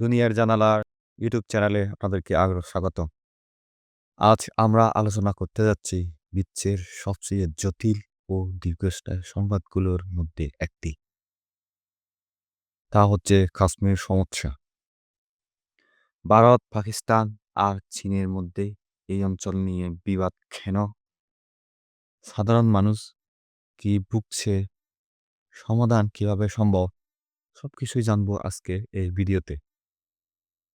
দুনিয়ার জানালার ইউটিউব চ্যানেলে আপনাদেরকে আগ্রহ স্বাগত আজ আমরা আলোচনা করতে যাচ্ছি বিশ্বের সবচেয়ে জটিল ও দীর্ঘস্থায়ী সংবাদগুলোর মধ্যে একটি। তা হচ্ছে কাশ্মীর সমস্যা। ভারত, পাকিস্তান আর চীনের মধ্যে এই অঞ্চল নিয়ে বিবাদ কেন? সাধারণ মানুষ কি ভুগছে? সমাধান কীভাবে সম্ভব? সবকিছুই জানব আজকে এই ভিডিওতে।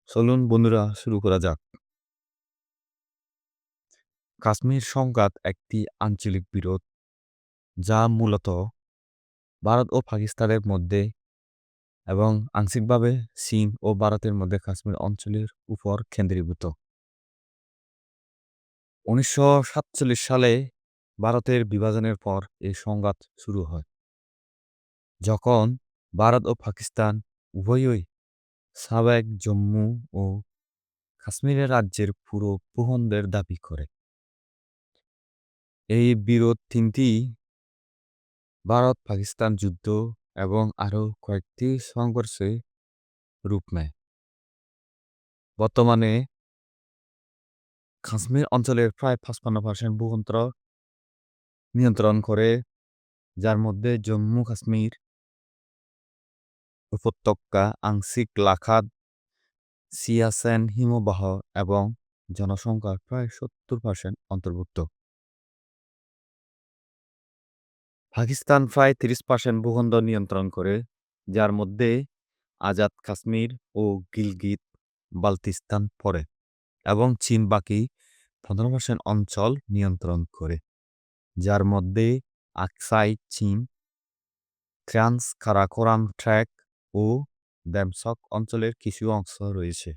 চলুন বন্ধুরা, শুরু করা যাক। কাশ্মীর সংঘাত একটি আঞ্চলিক বিরোধ, যা মূলত ভারত ও পাকিস্তানের মধ্যে এবং আংশিকভাবে চীন ও ভারতের মধ্যে কাশ্মীর অঞ্চলের উপর কেন্দ্রীভূত। উনিশশো সাতচল্লিশ সালে ভারতের বিভাজনের পর এই সংঘাত শুরু হয়, যখন ভারত ও পাকিস্তান উভয়ই সাবেক জম্মু ও কাশ্মীরের রাজ্যের পুরো প্রহনদের দাবি করে। এই বিরোধ তিনটি, ভারত, পাকিস্তান যুদ্ধ এবং আরও কয়েকটি সংঘর্ষে রূপ নেয়। বর্তমানে কাশ্মীর অঞ্চলের প্রায় পাঁচপান্ন পার্সেন্ট ভূখণ্ড নিয়ন্ত্রণ করে, যার মধ্যে জম্মু কাশ্মীর উপত্যকা, আংশিক লাখাত সিয়াসেন হিমবাহ এবং জনসংখ্যার প্রায় সত্তর পার্সেন্ট অন্তর্ভুক্ত। পাকিস্তান প্রায় তিরিশ পার্সেন্ট ভূখণ্ড নিয়ন্ত্রণ করে, যার মধ্যে আজাদ কাশ্মীর ও গিলগিত বালতিস্তান পড়ে এবং চীন বাকি পনেরো পার্সেন্ট অঞ্চল নিয়ন্ত্রণ করে, যার মধ্যে আকসাই, চীন ট্রান্স কারাকোরাম ট্র্যাক ও দ্যামসক অঞ্চলের কিছু অংশ রয়েছে।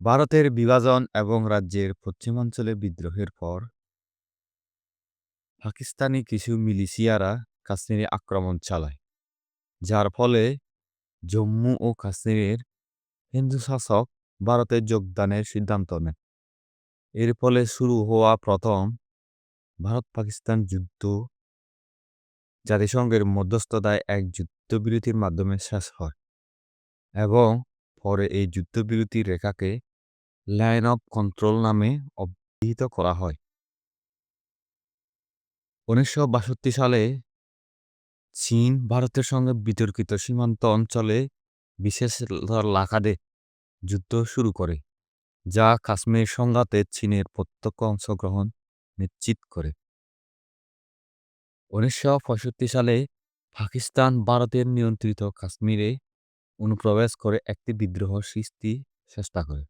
ভারতের বিভাজন এবং রাজ্যের পশ্চিমাঞ্চলে বিদ্রোহের পর পাকিস্তানি কিছু মিলিশিয়ারা কাশ্মীরে আক্রমণ চালায়, যার ফলে জম্মু ও কাশ্মীরের হিন্দু শাসক ভারতে যোগদানের সিদ্ধান্ত নেন এর ফলে শুরু হওয়া প্রথম ভারত পাকিস্তান যুদ্ধ জাতিসংঘের মধ্যস্থতায় এক যুদ্ধবিরতির মাধ্যমে শেষ হয় এবং পরে এই যুদ্ধবিরতির রেখাকে লাইন অফ কন্ট্রোল নামে অভিহিত করা হয়। উনিশশো বাষট্টি সালে চীন ভারতের সঙ্গে বিতর্কিত সীমান্ত অঞ্চলে বিশেষ লাখাদে যুদ্ধ শুরু করে, যা কাশ্মীর সংঘাতে চীনের প্রত্যক্ষ অংশগ্রহণ নিশ্চিত করে। উনিশশো পঁয়ষট্টি সালে পাকিস্তান ভারতের নিয়ন্ত্রিত কাশ্মীরে অনুপ্রবেশ করে একটি বিদ্রোহ সৃষ্টি চেষ্টা করে,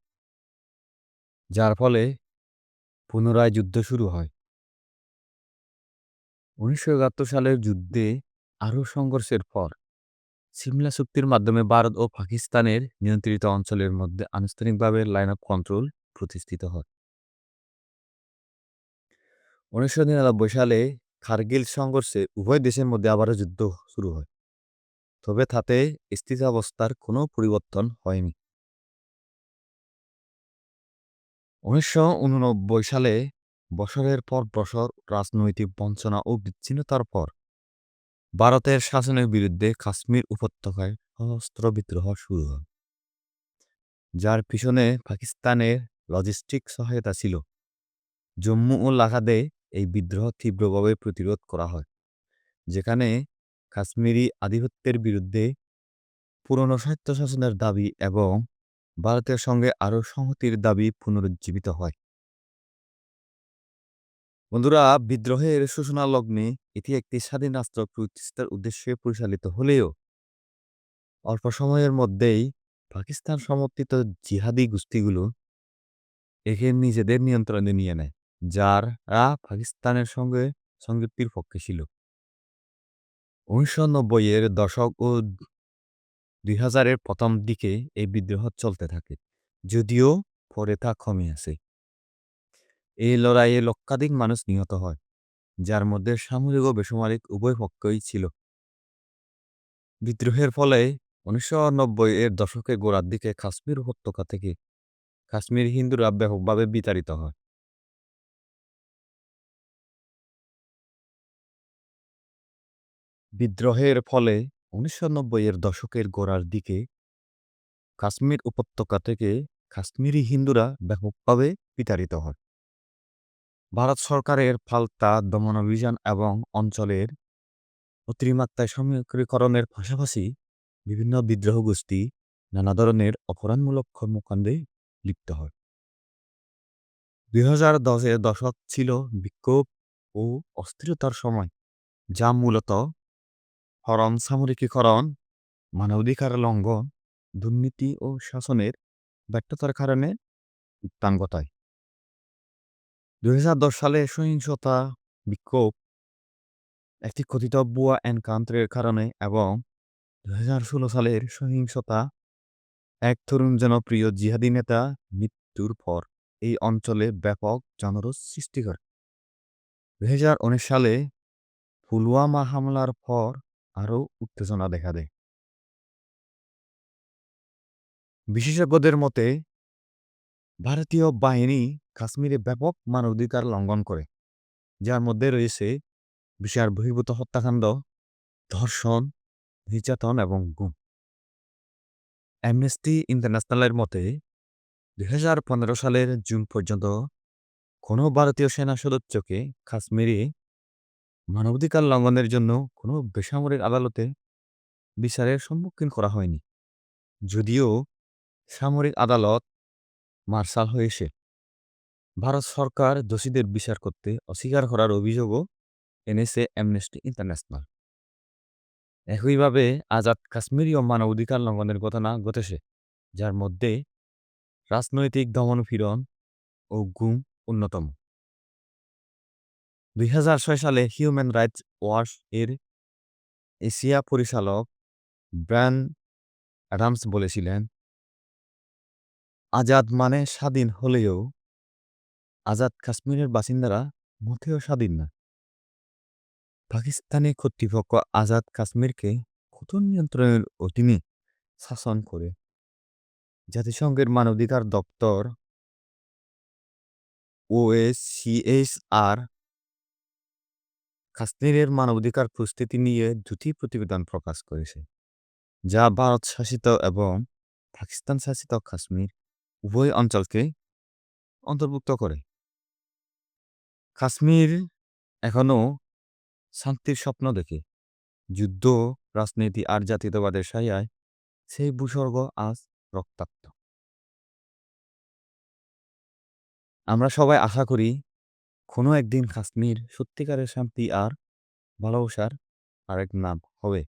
যার ফলে পুনরায় যুদ্ধ শুরু হয়। উনিশশো একাত্তর সালের যুদ্ধে আরও সংঘর্ষের পর সিমলা চুক্তির মাধ্যমে ভারত ও পাকিস্তানের নিয়ন্ত্রিত অঞ্চলের মধ্যে আনুষ্ঠানিকভাবে লাইন অফ কন্ট্রোল প্রতিষ্ঠিত হয়। উনিশশো নিরানব্বই সালে কার্গিল সংঘর্ষে উভয় দেশের মধ্যে আবারও যুদ্ধ শুরু হয়। তবে তাতে স্থিতাবস্থার কোনো পরিবর্তন হয়নি। উনিশশো উননব্বই সালে বছরের পর বছর রাজনৈতিক বঞ্চনা ও বিচ্ছিন্নতার পর ভারতের শাসনের বিরুদ্ধে কাশ্মীর উপত্যকায় সশস্ত্র বিদ্রোহ শুরু হয়, যার পিছনে পাকিস্তানের লজিস্টিক সহায়তা ছিল। জম্মু ও লাখাদে এই বিদ্রোহ তীব্রভাবে প্রতিরোধ করা হয়। যেখানে কাশ্মীরি আধিপত্যের বিরুদ্ধে পুরনো স্বায়ত্তশাসনের দাবি এবং ভারতের সঙ্গে আরও সংহতির দাবি পুনরুজ্জীবিত হয়। বন্ধুরা, বিদ্রোহের সূচনা লগ্নে এটি একটি স্বাধীন রাষ্ট্র প্রতিষ্ঠার উদ্দেশ্যে পরিচালিত হলেও অল্প সময়ের মধ্যেই পাকিস্তান সমর্থিত জিহাদি গোষ্ঠীগুলো একে নিজেদের নিয়ন্ত্রণে নিয়ে নেয়। যারা পাকিস্তানের সঙ্গে সংযুক্তির পক্ষে ছিল। উনিশশো নব্বইয়ের দশক ও দুই হাজারের প্রথম দিকে এই বিদ্রোহ চলতে থাকে, যদিও পরে তা কমে আসে এই লড়াইয়ে লক্ষাধিক মানুষ নিহত হয়, যার মধ্যে সামরিক ও বেসামরিক উভয় পক্ষই ছিল। বিদ্রোহের ফলে উনিশশো নব্বই এর দশকে গোড়ার দিকে কাশ্মীর উপত্যকা থেকে কাশ্মীর হিন্দুরা ব্যাপকভাবে বিতাড়িত হয়। বিদ্রোহের ফলে উনিশশো নব্বইয়ের দশকের গোড়ার দিকে কাশ্মীর উপত্যকা থেকে কাশ্মীরি হিন্দুরা ব্যাপকভাবে বিতাড়িত হয়। ভারত সরকারের পাল্টা দমনাভিযান এবং অঞ্চলের অতিমাত্রায় সামগ্রিকরণের পাশাপাশি বিভিন্ন বিদ্রোহ গোষ্ঠী নানা ধরনের অপরাধমূলক কর্মকাণ্ডে লিপ্ত হয়। দুই হাজার দশের দশক ছিল বিক্ষোভ ও অস্থিরতার সময়, যা মূলত হরণ সামরিকীকরণ মানবাধিকার লঙ্ঘন, দুর্নীতি ও শাসনের ব্যর্থতার কারণে ঘটায় দুই সালে সহিংসতা, বিক্ষোভ, একটি কথিত বুয়া এনকাউন্টারের কারণে এবং দু হাজার ষোলো সালের সহিংসতা, এক তরুণ জনপ্রিয় জিহাদি নেতা মৃত্যুর পর এই অঞ্চলে ব্যাপক জনরোষ সৃষ্টি করে। দুই হাজার উনিশ সালে পুলওয়ামা হামলার পর আরও উত্তেজনা দেখা দেয়। বিশেষজ্ঞদের মতে, ভারতীয় বাহিনী কাশ্মীরে ব্যাপক মানবাধিকার লঙ্ঘন করে, যার মধ্যে রয়েছে বিশাল বহির্ভূত হত্যাকাণ্ড, ধর্ষণ, নির্যাতন এবং গুম। অ্যামনেস্টি ইন্টারন্যাশনালের মতে, দুই হাজার পনেরো সালের জুন পর্যন্ত কোনো ভারতীয় সেনা সদস্যকে কাশ্মীরে মানবাধিকার লঙ্ঘনের জন্য কোনো বেসামরিক আদালতে বিচারের সম্মুখীন করা হয়নি। যদিও সামরিক আদালত মার্শাল হয়েছে ভারত সরকার দোষীদের বিচার করতে অস্বীকার করার অভিযোগও এনেছে অ্যামনেস্টি ইন্টারন্যাশনাল একইভাবে আজাদ কাশ্মীরীয় মানবাধিকার লঙ্ঘনের ঘটনা ঘটেছে, যার মধ্যে রাজনৈতিক দমনপীড়ন ও গুম অন্যতম। দুই হাজার ছয় সালে হিউম্যান রাইটস ওয়াচ এর এশিয়া পরিচালক ব্র্যান অ্যাডামস বলেছিলেন, আজাদ মানে স্বাধীন হলেও আজাদ কাশ্মীরের বাসিন্দারা মোটেও স্বাধীন না। পাকিস্তানি কর্তৃপক্ষ আজাদ কাশ্মীরকে কঠোর নিয়ন্ত্রণের অধীনে শাসন করে। জাতিসংঘের মানবাধিকার দপ্তর ওএসিএসআর কাশ্মীরের মানবাধিকার পরিস্থিতি নিয়ে দুটি প্রতিবেদন প্রকাশ করেছে, যা ভারত শাসিত এবং পাকিস্তান শাসিত কাশ্মীর উভয় অঞ্চলকে অন্তর্ভুক্ত করে। কাশ্মীর এখনও শান্তির স্বপ্ন দেখে। যুদ্ধ, রাজনীতি আর জাতীয়তাবাদের সায়ায় সেই ভূস্বর্গ আজ রক্তাক্ত। আমরা সবাই আশা করি কোনো একদিন কাশ্মীর সত্যিকারের শান্তি আর ভালোবাসার আরেক নাম হবে।